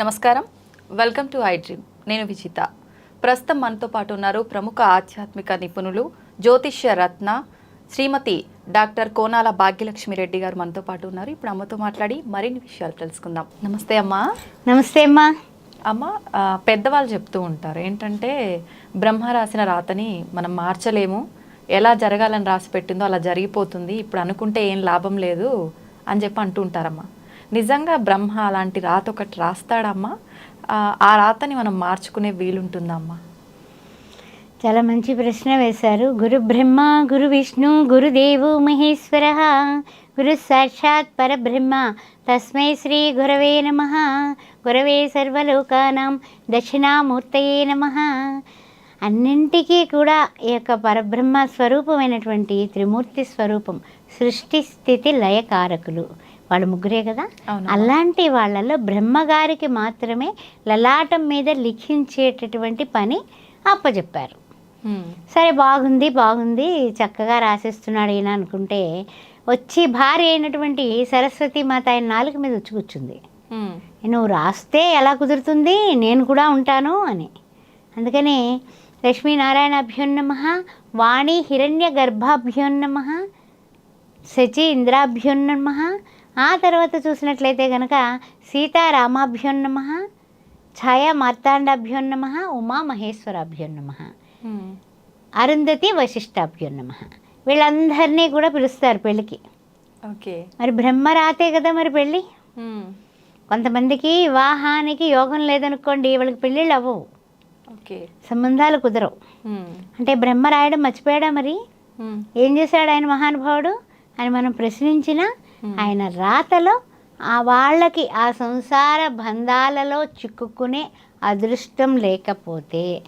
నమస్కారం. Welcome to I dream నేను విజిత. ప్రస్తుతం మనతో పాటు ఉన్నారు ప్రముఖ ఆధ్యాత్మిక నిపుణులు జ్యోతిష్య రత్న శ్రీమతి డాక్టర్ కోనాల భాగ్యలక్ష్మి రెడ్డి గారు మనతో పాటు ఉన్నారు. ఇప్పుడు అమ్మతో మాట్లాడి మరిన్ని విషయాలు తెలుసుకుందాం. నమస్తే అమ్మా. నమస్తే అమ్మా. అమ్మ పెద్దవాళ్ళు చెప్తూ ఉంటారు. ఏంటంటే బ్రహ్మ రాసిన రాతని మనం మార్చలేము. ఎలా జరగాలని రాసి పెట్టిందో అలా జరిగిపోతుంది. ఇప్పుడు అనుకుంటే ఏం లాభం లేదు అని చెప్పి అంటూ ఉంటారమ్మా. నిజంగా బ్రహ్మ అలాంటి రాత ఒకటి రాస్తాడమ్మా. ఆ, రాతని మనం మార్చుకునే వీలుంటుందమ్మా. చాలా మంచి ప్రశ్న వేశారు. గురు బ్రహ్మ గురు విష్ణు గురుదేవు మహేశ్వర గురు సాక్షాత్ పరబ్రహ్మ. తస్మై శ్రీ గురవే నమ. గురవే సర్వలోకానాం దక్షిణామూర్తయే నమ. అన్నింటికీ కూడా ఈ యొక్క పరబ్రహ్మ స్వరూపమైనటువంటి త్రిమూర్తి స్వరూపం సృష్టి స్థితి లయకారకులు. వాళ్ళు ముగ్గురే కదా. అలాంటి వాళ్ళలో బ్రహ్మగారికి మాత్రమే లలాటం మీద లిఖించేటటువంటి పని అప్పచెప్పారు. సరే బాగుంది బాగుంది చక్కగా రాసేస్తున్నాడు ఈయన అనుకుంటే వచ్చి భార్య అయినటువంటి సరస్వతి మాత ఆయన నాలుగు మీద వచ్చి కూర్చుంది. నువ్వు రాస్తే ఎలా కుదురుతుంది నేను కూడా ఉంటాను అని అందుకని లక్ష్మీనారాయణాభ్యోన్నమ వాణి హిరణ్య గర్భాభ్యోన్నమ శచి ఇంద్రాభ్యోన్నమ ఆ తర్వాత చూసినట్లయితే కనుక సీతారామాభ్యోన్నమ ఛాయా మార్తాండాభ్యోన్నమ ఉమా మహేశ్వరాభ్యోన్నమ హ్మ్. అరుంధతి వశిష్టాభ్యోన్నమ వీళ్ళందరినీ కూడా పిలుస్తారు పెళ్ళికి. ఓకే. మరి బ్రహ్మ రాతే కదా మరి పెళ్ళి? హ్మ్. కొంతమందికి వివాహానికి యోగం లేదనుకోండి వాళ్ళకి పెళ్ళిళ్ళు అవ్వవు. సంబంధాలు కుదరవు. హ్మ్. అంటే బ్రహ్మ రాయడం మర్చిపోయాడా మరి. ఏం చేశాడు ఆయన మహానుభావుడు? అని మనం ప్రశ్నించిన ఆయన రాతలో ఆ వాళ్ళకి ఆ సంసార బంధాలలో చిక్కుకునే అదృష్టం లేకపోతే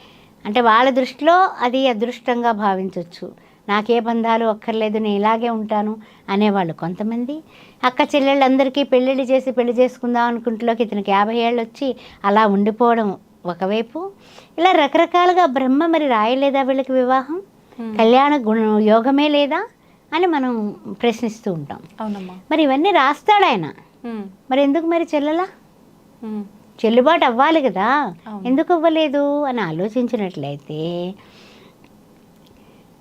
అంటే వాళ్ళ దృష్టిలో అది అదృష్టంగా భావించవచ్చు నాకే బంధాలు అక్కర్లేదు నేను ఇలాగే ఉంటాను అనేవాళ్ళు కొంతమంది. అక్క చెల్లెళ్ళందరికీ పెళ్ళిళ్ళు చేసి పెళ్ళి చేసుకుందాం అనుకుంటులోకి ఇతనికి యాభై ఏళ్ళు వచ్చి అలా ఉండిపోవడం ఒకవైపు. ఇలా రకరకాలుగా బ్రహ్మ మరి రాయలేదా వీళ్ళకి వివాహం. కళ్యాణ గుణ యోగమే లేదా? అని మనం ప్రశ్నిస్తూ ఉంటాం. అవునమ్మా. మరి ఇవన్నీ రాస్తాడు ఆయన. మరి ఎందుకు మరి చెల్లలా. చెల్లుబాటు అవ్వాలి కదా. ఎందుకు అవ్వలేదు? అని ఆలోచించినట్లయితే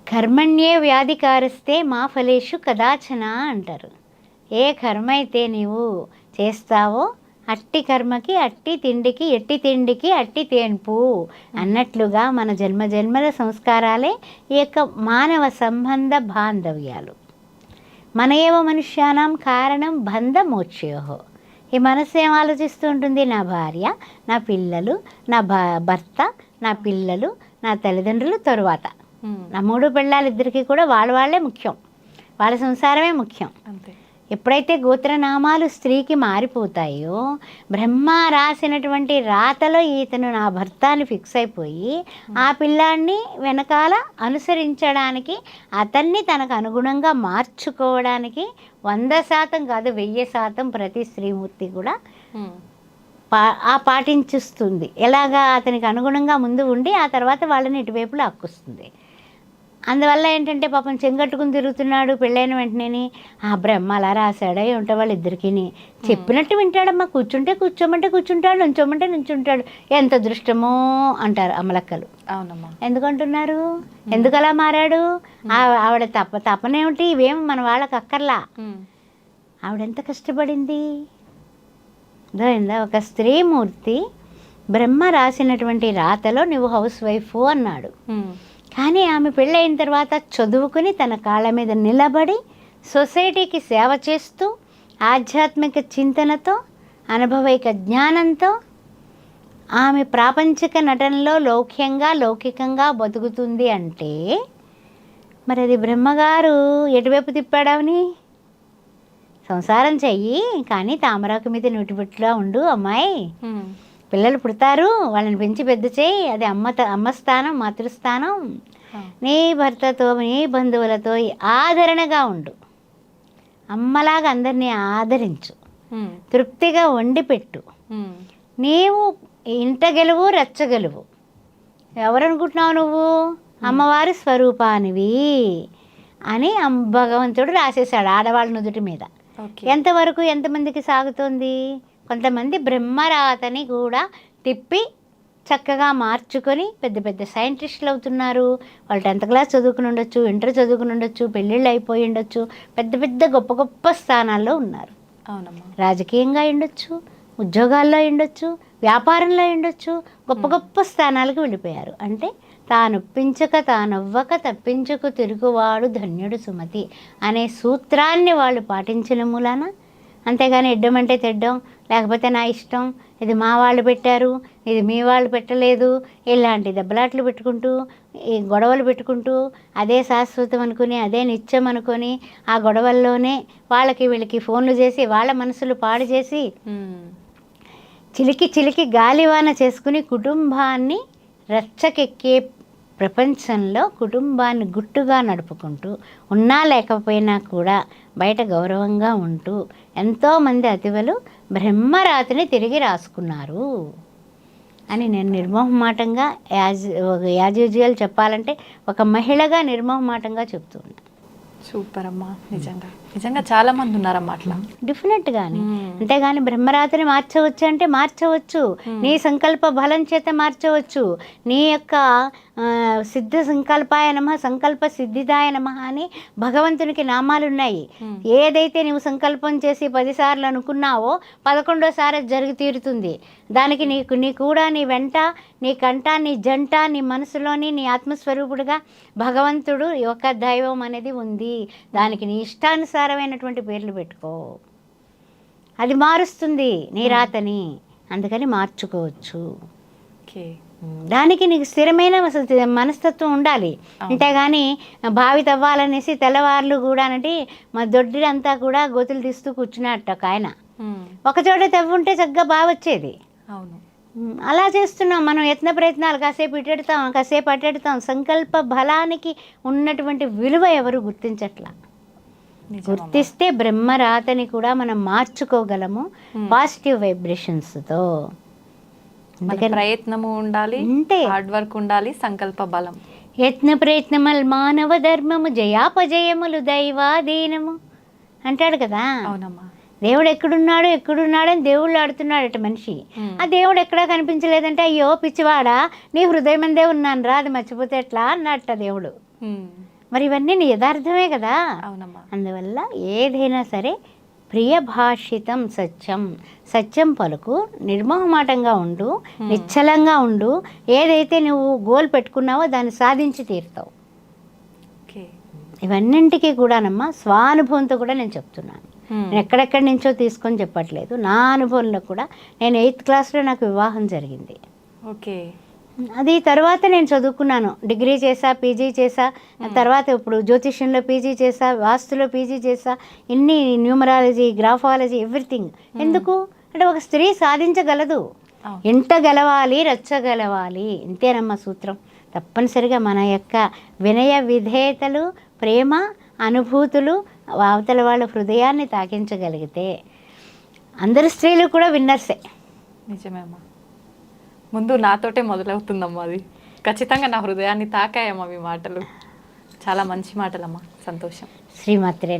కర్మణ్యే వ్యాధికారిస్తే మా ఫలేషు కదాచన అంటారు. ఏ కర్మ అయితే నీవు చేస్తావో అట్టి కర్మకి అట్టి తిండికి ఎట్టి తిండికి అట్టి తేన్పు అన్నట్లుగా మన జన్మ జన్మల సంస్కారాలే ఈ యొక్క మానవ సంబంధ బాంధవ్యాలు. మన ఏవ మనుష్యానాం కారణం బంధ మోక్షయోహో ఈ మనసు ఏం ఆలోచిస్తూ ఉంటుంది? నా భార్య నా పిల్లలు నా భ- భర్త నా పిల్లలు నా తల్లిదండ్రులు తరువాత. నా మూడు పిల్లలు ఇద్దరికి కూడా వాళ్ళ వాళ్ళే ముఖ్యం. వాళ్ళ సంసారమే ముఖ్యం. అంతే. ఎప్పుడైతే గోత్రనామాలు స్త్రీకి మారిపోతాయో బ్రహ్మ రాసినటువంటి రాతలో ఈతను నా భర్త అని ఫిక్స్ అయిపోయి ఆ పిల్లాన్ని వెనకాల అనుసరించడానికి అతన్ని తనకు అనుగుణంగా మార్చుకోవడానికి వంద శాతం కాదు వెయ్యి శాతం ప్రతి స్త్రీమూర్తి కూడా. పా ఆ పాటించుస్తుంది ఎలాగా అతనికి అనుగుణంగా ముందు ఉండి ఆ తర్వాత వాళ్ళని ఇటువైపులో అక్కుస్తుంది అందువల్ల ఏంటంటే పాపం చెంగట్టుకుని తిరుగుతున్నాడు పెళ్ళైన వెంటనే ఆ బ్రహ్మ అలా రాశాడా ఏమిటో వాళ్ళిద్దరికీ చెప్పినట్టు వింటాడమ్మా కూర్చుంటే కూర్చోమంటే కూర్చుంటాడు నుంచోమంటే నుంచుంటాడు. ఎంత దృష్టమో అంటారు అమలక్కలు అవునమ్మా. ఎందుకంటున్నారు? ఎందుకు అలా మారాడు? ఆ- ఆవిడ తప్ప తపనేమిటి? ఇవేం మన వాళ్ళకి అక్కర్లా. ఆవిడెంత కష్టపడింది? అర్థమైందా ఒక స్త్రీమూర్తి బ్రహ్మ రాసినటువంటి రాతలో నువ్వు హౌస్ వైఫ్ అన్నాడు. కానీ ఆమె పెళ్ళైన తర్వాత చదువుకుని తన కాళ్ళ మీద నిలబడి సొసైటీకి సేవ చేస్తూ ఆధ్యాత్మిక చింతనతో అనుభవైక జ్ఞానంతో ఆమె ప్రాపంచిక నటనలో లౌక్యంగా లౌకికంగా బతుకుతుంది అంటే మరి అది బ్రహ్మగారు ఎటువైపు తిప్పాడవని సంసారం చెయ్యి కానీ తామరాకు మీద నూటిబుట్టులా ఉండు అమ్మాయి. పిల్లలు పుడతారు వాళ్ళని పెంచి పెద్ద చేయి అది అమ్మ అమ్మ స్థానం మాతృస్థానం. నీ భర్తతో నీ బంధువులతో ఆదరణగా ఉండు. అమ్మలాగా అందరినీ ఆదరించు. తృప్తిగా వండి పెట్టు. నీవు ఇంట గెలువు రెచ్చ గెలువు. ఎవరనుకుంటున్నావు నువ్వు? అమ్మవారి స్వరూపానివి అని భగవంతుడు రాసేశాడు ఆడవాళ్ళ నుదుటి మీద. ఎంతవరకు ఎంతమందికి సాగుతోంది? కొంతమంది బ్రహ్మరాతని కూడా తిప్పి చక్కగా మార్చుకొని పెద్ద పెద్ద సైంటిస్టులు అవుతున్నారు. వాళ్ళు టెన్త్ క్లాస్ చదువుకుని ఉండొచ్చు ఇంటర్ చదువుకుని ఉండొచ్చు పెళ్ళిళ్ళు అయిపోయి ఉండొచ్చు పెద్ద పెద్ద గొప్ప గొప్ప స్థానాల్లో ఉన్నారు. అవునమ్మా. రాజకీయంగా ఉండొచ్చు ఉద్యోగాల్లో ఉండొచ్చు వ్యాపారంలో ఉండొచ్చు గొప్ప గొప్ప స్థానాలకు వెళ్ళిపోయారు. అంటే తాను ఒప్పించక తానవ్వక తప్పించుకు తిరుగువాడు ధన్యుడు సుమతి అనే సూత్రాన్ని వాళ్ళు పాటించిన మూలాన అంతేగాని ఎడ్డమంటే తెడ్డం లేకపోతే నా ఇష్టం. ఇది మా వాళ్ళు పెట్టారు. ఇది మీ వాళ్ళు పెట్టలేదు. ఇలాంటి దెబ్బలాట్లు పెట్టుకుంటూ ఈ గొడవలు పెట్టుకుంటూ అదే శాశ్వతం అనుకుని అదే నిత్యం అనుకొని ఆ గొడవల్లోనే వాళ్ళకి వీళ్ళకి ఫోన్లు చేసి వాళ్ళ మనసులు పాడు చేసి. చిలికి చిలికి గాలివాన చేసుకుని కుటుంబాన్ని రచ్చకెక్కే ప్రపంచంలో కుటుంబాన్ని గుట్టుగా నడుపుకుంటూ ఉన్నా లేకపోయినా కూడా బయట గౌరవంగా ఉంటూ ఎంతోమంది అతివలు బ్రహ్మరాతిని తిరిగి రాసుకున్నారు. అని నేను నిర్మోహమాటంగా యాజ్ యాజ్ యూజువల్ చెప్పాలంటే ఒక మహిళగా నిర్మోహమాటంగా చెప్తున్నా సూపర్ అమ్మా నిజంగా. నిజంగా చాలా మంది ఉన్నారమ్మా అట్లా. డెఫినెట్గాని మ్మ్. అంతేగాని బ్రహ్మరాత్రిని మార్చవచ్చు. అంటే మార్చవచ్చు నీ సంకల్ప బలం చేత మార్చవచ్చు. నీ యొక్క సిద్ధ సంకల్పాయ నమ సంకల్ప సిద్ధిదాయ నమ అని భగవంతునికి నామాలు ఉన్నాయి. ఏదైతే నువ్వు సంకల్పం చేసి పదిసార్లు అనుకున్నావో పదకొండోసారి జరిగి తీరుతుంది. దానికి నీకు నీ కూడా నీ వెంట నీ కంట నీ జంట నీ మనసులోని నీ ఆత్మస్వరూపుడుగా భగవంతుడు యొక్క దైవం అనేది ఉంది. దానికి నీ ఇష్టానుసారమైనటువంటి పేర్లు పెట్టుకో. అది మారుస్తుంది నీ రాతని. అందుకని మార్చుకోవచ్చు. ఓకే. దానికి నీకు స్థిరమైన మనస్తత్వం ఉండాలి. అంతేగాని బావి తవ్వాలనేసి తెల్లవార్లు కూడా అంటే మా దొడ్డిలంతా కూడా గోతులు తీస్తూ కూర్చున్నట్టు ఒక ఆయన. ఉమ్. ఒకచోట తవ్వుంటే చక్కగా బాగా వచ్చేది. అవును. అలా చేస్తున్నాం. మనం యత్న ప్రయత్నాలు కాసేపు ఇటెడతాం కాసేపు అటెడతాం. సంకల్ప బలానికి ఉన్నటువంటి విలువ ఎవరు గుర్తించట్లా. గుర్తిస్తే బ్రహ్మరాతని కూడా మనం మార్చుకోగలము. పాజిటివ్ వైబ్రేషన్స్తో. మన ప్రయత్నము ఉండాలి అంతే. హార్డ్ వర్క్ ఉండాలి సంకల్ప బలం. యత్న ప్రయత్నమల్ మానవ ధర్మము జయాపజయములు దైవాధీనము. అంటాడు కదా? అవునమ్మా. దేవుడు ఎక్కడున్నాడు ఎక్కడున్నాడని దేవుళ్ళు ఆడుతున్నాడట మనిషి. ఆ దేవుడు ఎక్కడా కనిపించలేదంటే అయ్యో పిచ్చివాడా నీ హృదయం అందే ఉన్నాను రా అది మర్చిపోతే ఎట్లా అన్నట్ట దేవుడు. మరి ఇవన్నీ నీ యథార్థమే కదా? అవునమ్మా. అందువల్ల ఏదైనా సరే ప్రియభాషితం సత్యం. సత్యం పలుకు నిర్మోహమాటంగా ఉండు నిశ్చలంగా ఉండు. ఏదైతే నువ్వు గోల్ పెట్టుకున్నావో దాన్ని సాధించి తీరుతావు. ఇవన్నింటికి కూడానమ్మా స్వానుభవంతో కూడా నేను చెప్తున్నాను. నేను ఎక్కడెక్కడి నుంచో తీసుకొని చెప్పట్లేదు. నా అనుభవంలో కూడా నేను ఎయిత్ క్లాస్లో నాకు వివాహం జరిగింది. ఓకే. అది తర్వాత నేను చదువుకున్నాను. డిగ్రీ చేసా పీజీ చేసా తర్వాత ఇప్పుడు జ్యోతిష్యంలో పీజీ చేసా వాస్తులో పీజీ చేసా ఇన్ని న్యూమరాలజీ గ్రాఫాలజీ ఎవ్రీథింగ్. ఎందుకు? అంటే ఒక స్త్రీ సాధించగలదు. ఇంట గెలవాలి రచ్చగలవాలి. ఇంతేనమ్మా సూత్రం. తప్పనిసరిగా మన యొక్క వినయ విధేయతలు ప్రేమ అనుభూతులు అవతల వాళ్ళ హృదయాన్ని తాకించగలిగితే అందరు స్త్రీలు కూడా విన్నర్సే. నిజమే అమ్మా. ముందు నాతోటే మొదలవుతుందమ్మా అది. ఖచ్చితంగా నా హృదయాన్ని తాకాయమ్మా మీ మాటలు. చాలా మంచి మాటలమ్మా. సంతోషం. శ్రీమాత్రే